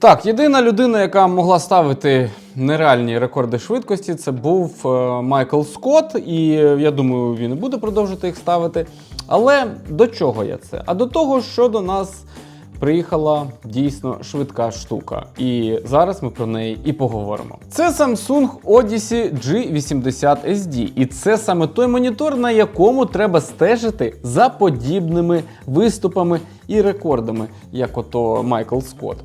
Так, єдина людина, яка могла ставити нереальні рекорди швидкості, це був е, Майкл Скотт, і я думаю, він буде продовжувати їх ставити. Але до чого я це? А до того, що до нас приїхала дійсно швидка штука. І зараз ми про неї і поговоримо. Це Samsung Odyssey G80 SD. І це саме той монітор, на якому треба стежити за подібними виступами і рекордами, як ото Майкл Скотт.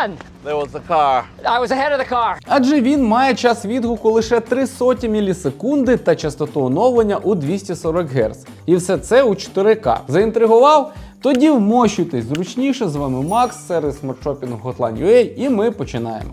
31! There was a car. I was ahead of the car. Адже він має час відгуку лише 3 соті мілісекунди та частоту оновлення у 240 Гц. І все це у 4К. Заінтригував? Тоді вмощуйтесь зручніше. З вами Макс, сервіс смартшопінгу Hotline.ua і ми починаємо.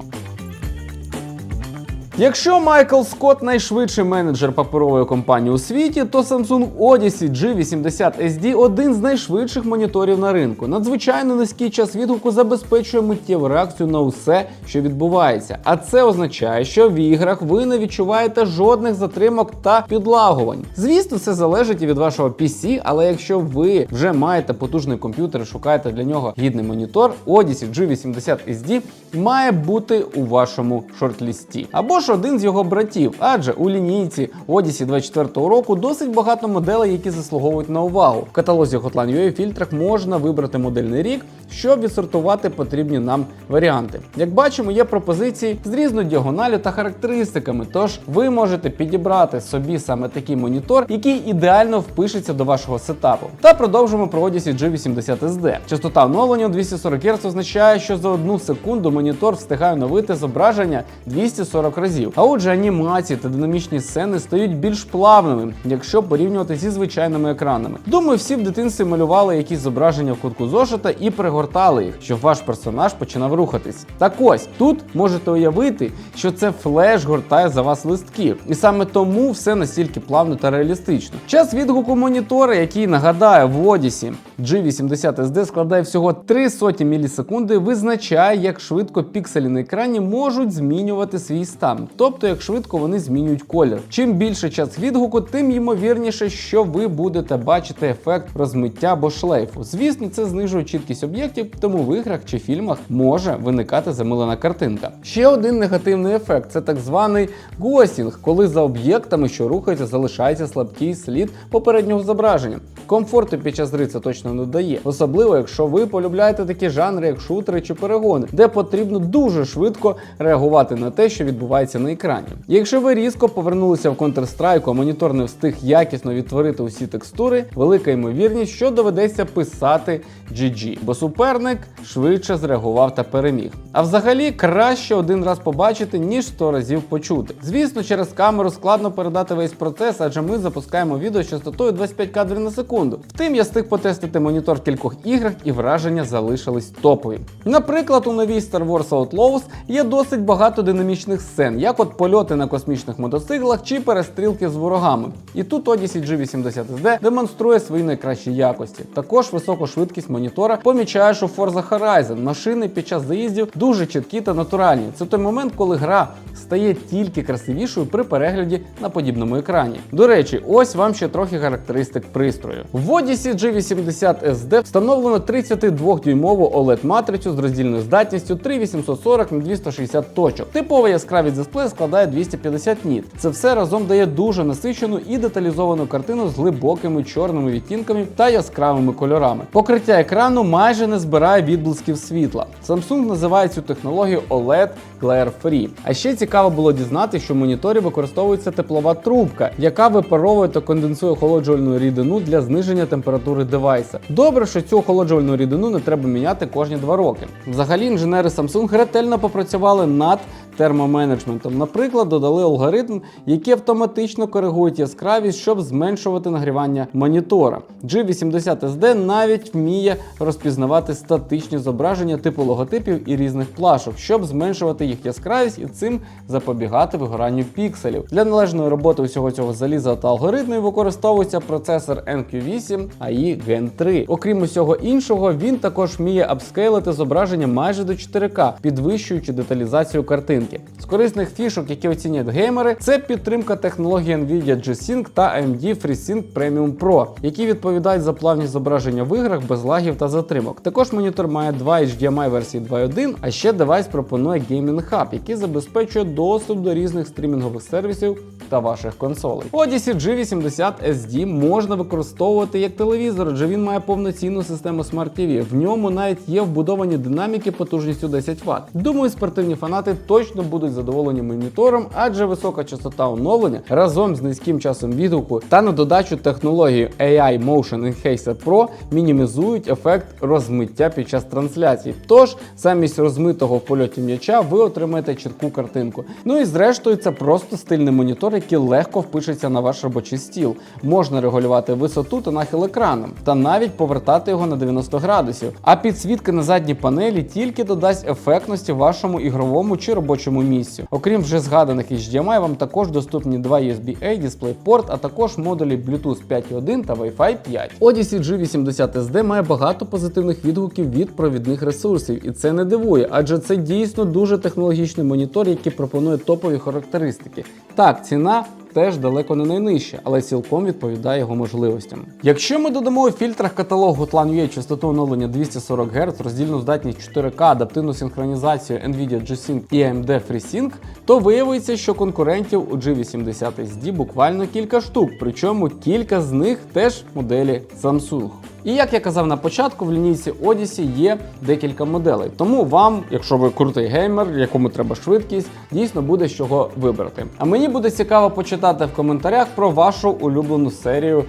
Якщо Майкл Скотт найшвидший менеджер паперової компанії у світі, то Samsung Odyssey G80 SD один з найшвидших моніторів на ринку. Надзвичайно низький час відгуку забезпечує миттєву реакцію на усе, що відбувається. А це означає, що в іграх ви не відчуваєте жодних затримок та підлагувань. Звісно, це залежить і від вашого PC, але якщо ви вже маєте потужний комп'ютер і шукаєте для нього гідний монітор, Odyssey G80 SD має бути у вашому шортлісті. Або один з його братів, адже у лінійці Odyssey 24 року досить багато моделей, які заслуговують на увагу. В каталозі Hotline.ua фільтрах можна вибрати модельний рік, щоб відсортувати потрібні нам варіанти. Як бачимо, є пропозиції з різною діагоналю та характеристиками, тож ви можете підібрати собі саме такий монітор, який ідеально впишеться до вашого сетапу. Та продовжимо про Odyssey G80 SD. Частота оновлення 240 Гц означає, що за одну секунду монітор встигає оновити зображення 240 разів. А отже, анімації та динамічні сцени стають більш плавними, якщо порівнювати зі звичайними екранами. Думаю, всі в дитинстві малювали якісь зображення в кутку зошита і пригортали їх, щоб ваш персонаж починав рухатись. Так ось тут можете уявити, що це флеш гортає за вас листки, і саме тому все настільки плавно та реалістично. Час відгуку монітора, який нагадає в Odyssey G80 SD складає всього 3 соті мілісекунди, визначає, як швидко пікселі на екрані можуть змінювати свій стан, тобто як швидко вони змінюють колір. Чим більше час відгуку, тим ймовірніше, що ви будете бачити ефект розмиття або шлейфу. Звісно, це знижує чіткість об'єктів, тому в іграх чи фільмах може виникати замилена картинка. Ще один негативний ефект це так званий гостінг, коли за об'єктами, що рухаються, залишається слабкий слід попереднього зображення. Комфорту під час гри це точно не дає, особливо якщо ви полюбляєте такі жанри, як шутери чи перегони, де потрібно дуже швидко реагувати на те, що відбувається на екрані. Якщо ви різко повернулися в Counter-Strike, а монітор не встиг якісно відтворити усі текстури, велика ймовірність, що доведеться писати GG, бо суперник швидше зреагував та переміг. А взагалі краще один раз побачити, ніж 100 разів почути. Звісно, через камеру складно передати весь процес, адже ми запускаємо відео з частотою 25 кадрів на секунду. Втім, я встиг потестити монітор в кількох іграх і враження залишились топові. Наприклад, у новій Star Wars Outlaws є досить багато динамічних сцен, як от польоти на космічних мотоциклах чи перестрілки з ворогами. І тут Odyssey G80 SD демонструє свої найкращі якості. Також високу швидкість монітора помічаєш у Forza Horizon. Машини під час заїздів дуже чіткі та натуральні. Це той момент, коли гра стає тільки красивішою при перегляді на подібному екрані. До речі, ось вам ще трохи характеристик пристрою. В Odyssey G80 SD встановлено 32-дюймову OLED-матрицю з роздільною здатністю 3840 на 260 точок. Типова яскравість дисплею складає 250 ніт. Це все разом дає дуже насичену і деталізовану картину з глибокими чорними відтінками та яскравими кольорами. Покриття екрану майже не збирає відблисків світла. Samsung називає цю технологію OLED Glare Free. А ще цікаво було дізнати, що в моніторі використовується теплова трубка, яка випаровує та конденсує охолоджувальну рідину для зниження температури девайса. Добре, що цю охолоджувальну рідину не треба міняти кожні два роки. Взагалі, інженери Samsung ретельно попрацювали над термоменеджментом. Наприклад, додали алгоритм, який автоматично коригує яскравість, щоб зменшувати нагрівання монітора. G80 SD навіть вміє розпізнавати статичні зображення типу логотипів і різних плашок, щоб зменшувати їх яскравість і цим запобігати вигоранню пікселів. Для належної роботи усього цього заліза та алгоритмів використовується процесор NQ8 AI Gen 3. Окрім усього іншого, він також вміє апскейлити зображення майже до 4К, підвищуючи деталізацію картинки. Новинки. З корисних фішок, які оцінюють геймери, це підтримка технології Nvidia G-Sync та AMD FreeSync Premium Pro, які відповідають за плавність зображення в іграх без лагів та затримок. Також монітор має два HDMI версії 2.1, а ще девайс пропонує Gaming Hub, який забезпечує доступ до різних стрімінгових сервісів та ваших консолей. Odyssey G80 SD можна використовувати як телевізор, адже він має повноцінну систему Smart TV. В ньому навіть є вбудовані динаміки потужністю 10 Вт. Думаю, спортивні фанати точно будуть задоволені монітором, адже висока частота оновлення разом з низьким часом відгуку та на додачу технології AI Motion Enhancer Pro мінімізують ефект розмиття під час трансляції. Тож замість розмитого в польоті м'яча ви отримаєте чітку картинку. Ну і зрештою, це просто стильний монітор, який легко впишеться на ваш робочий стіл. Можна регулювати висоту та нахил екрану, та навіть повертати його на 90 градусів. А підсвітка на задній панелі тільки додасть ефектності вашому ігровому чи робочому місцю. Окрім вже згаданих HDMI, вам також доступні два USB-A DisplayPort, а також модулі Bluetooth 5.1 та Wi-Fi 5. Odyssey G80 SD має багато позитивних відгуків від провідних ресурсів, і це не дивує, адже це дійсно дуже технологічний монітор, який пропонує топові характеристики. Так, ціна теж далеко не найнижче, але цілком відповідає його можливостям. Якщо ми додамо у фільтрах каталогу Tlan.ua частоту оновлення 240 Гц, роздільну здатність 4К, адаптивну синхронізацію Nvidia G-Sync і AMD FreeSync, то виявиться, що конкурентів у G80 SD буквально кілька штук, причому кілька з них теж моделі Samsung. І як я казав на початку, в лінійці Odyssey є декілька моделей. Тому вам, якщо ви крутий геймер, якому треба швидкість, дійсно буде з чого вибрати. А мені буде цікаво почитати в коментарях про вашу улюблену серію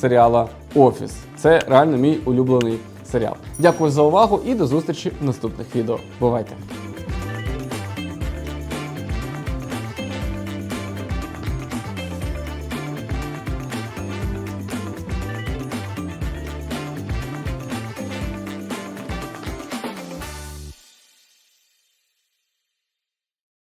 серіала Офіс. Це реально мій улюблений серіал. Дякую за увагу і до зустрічі в наступних відео. Бувайте!